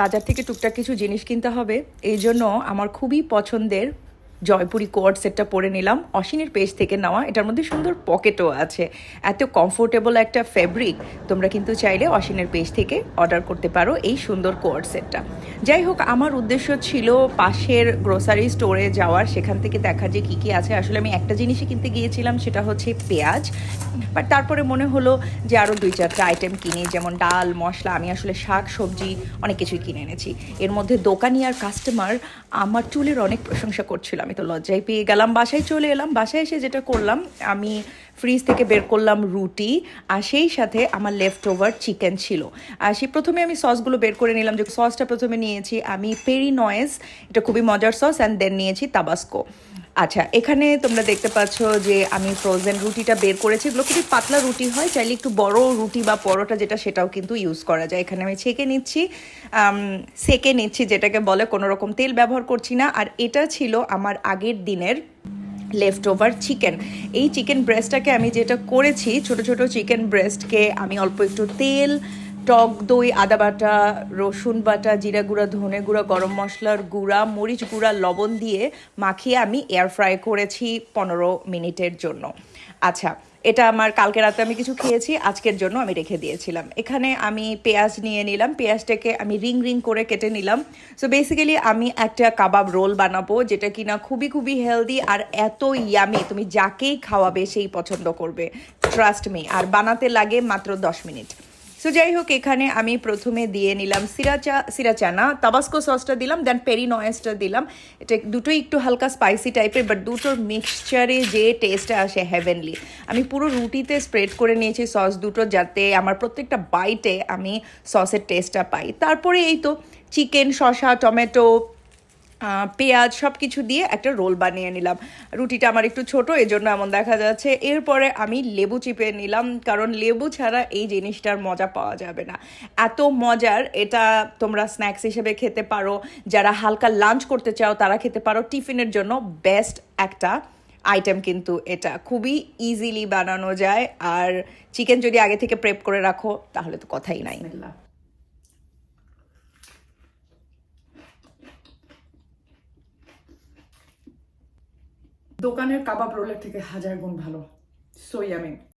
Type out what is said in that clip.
বাজার থেকে টুকটাক কিছু জিনিস কিনতে হবে। এই জন্য আমার খুবই পছন্দের জয়পুরি কোয়ার সেটটা পরে নিলাম। অসিনের পেজ থেকে নেওয়া। এটার মধ্যে সুন্দর পকেটও আছে। এত কমফোর্টেবল একটা ফেব্রিক তোমরা কিন্তু চাইলে অশ্বিনের পেজ থেকে অর্ডার করতে পারো এই সুন্দর কোয়ার সেটটা। যাই হোক, আমার উদ্দেশ্য ছিল পাশের গ্রোসারি স্টোরে যাওয়ার। সেখান থেকে দেখা যে কী কী আছে। আসলে আমি একটা জিনিসই কিনতে গিয়েছিলাম, সেটা হচ্ছে পেঁয়াজ। বাট তারপরে মনে হলো যে আরও দুই চারটা আইটেম কিনি, যেমন ডাল, মশলা। আমি আসলে শাক, সবজি অনেক কিছুই কিনে এনেছি। এর মধ্যে দোকানি আর কাস্টমার আমার চুলের অনেক প্রশংসা করছিল। আমি তো লজ্জায় পেয়ে গেলাম। বাসায় চলে এলাম। বাসায় এসে যেটা করলাম, আমি ফ্রিজ থেকে বের করলাম রুটি আর সেই সাথে আমার লেফট ওভার চিকেন ছিল। আর সেই প্রথমে আমি সসগুলো বের করে নিলাম। যে সসটা প্রথমে নিয়েছি, আমি পেরি নয়েস এটা খুবই মজার সস অ্যান্ড দেন নিয়েছি তাবাস্কো আচ্ছা এখানে তোমরা দেখতে পাচ্ছ যে আমি ফ্রোজেন রুটিটা বের করেছি। এগুলো খুবই পাতলা রুটি হয়, চাইলে একটু বড় রুটি বা পরোটা যেটা সেটাও কিন্তু ইউজ করা যায়। এখানে আমি ছেঁকে নিচ্ছি সেকে নিচ্ছি যেটাকে বলে কোনো রকম তেল ব্যবহার করছি না। আর এটা ছিল আমার আগের দিনের লেফট ওভার চিকেন এই চিকেন ব্রেস্টটাকে আমি যেটা করেছি, ছোট ছোট চিকেন ব্রেস্টকে আমি অল্প একটু তেল টক দই, আদা বাটা, রসুন বাটা, জিরা গুঁড়া, ধনে গুঁড়া, গরম মশলার গুঁড়া, মরিচ গুঁড়া, লবণ দিয়ে মাখিয়ে আমি এয়ার ফ্রাই করেছি পনেরো মিনিটের জন্য। আচ্ছা এটা আমার কালকে রাতে আমি কিছু খেয়েছি, আজকের জন্য আমি রেখে দিয়েছিলাম। এখানে আমি পেঁয়াজ নিয়ে নিলাম, পেঁয়াজটাকে আমি রিং রিং করে কেটে নিলাম। সো বেসিক্যালি আমি একটা কাবাব রোল বানাবো, যেটা কিনা খুবই খুবই হেলদি আর এত ইয়ামি তুমি যাকেই খাওয়াবে সেই পছন্দ করবে। ট্রাস্ট মি আর বানাতে লাগে মাত্র দশ মিনিট। সো যাই হোক এখানে আমি প্রথমে দিয়ে নিলাম সিরাচা, সিরাচানা, তাবাস্কো সসটা দিলাম দেন পেরি নয়েসটা দিলাম। এটা দুটোই একটু হালকা স্পাইসি টাইপের বাট দুটোর মিক্সচারে যে টেস্টটা আসে হেভেনলি আমি পুরো রুটিতে স্প্রেড করে নিয়েছি সস দুটো, যাতে আমার প্রত্যেকটা বাইটে আমি সসের টেস্টটা পাই। তারপরে এই তো চিকেন শসা টমেটো পেঁয়াজ সব কিছু দিয়ে একটা রোল বানিয়ে নিলাম। রুটিটা আমার একটু ছোট এই জন্য এমন দেখা যাচ্ছে। এরপরে আমি লেবু চিপে নিলাম, কারণ লেবু ছাড়া এই জিনিসটার মজা পাওয়া যাবে না। এত মজার, এটা তোমরা স্ন্যাক্স হিসেবে খেতে পারো। যারা হালকা লাঞ্চ করতে চাও, তারা খেতে পারো। টিফিনের জন্য বেস্ট একটা আইটেম কিন্তু এটা। খুবই ইজিলি বানানো যায়। আর চিকেন যদি আগে থেকে প্রেপ করে রাখো, তাহলে তো কথাই নাই। দোকানের কাবাব রোলের থেকে হাজার গুণ ভালো। সো আমি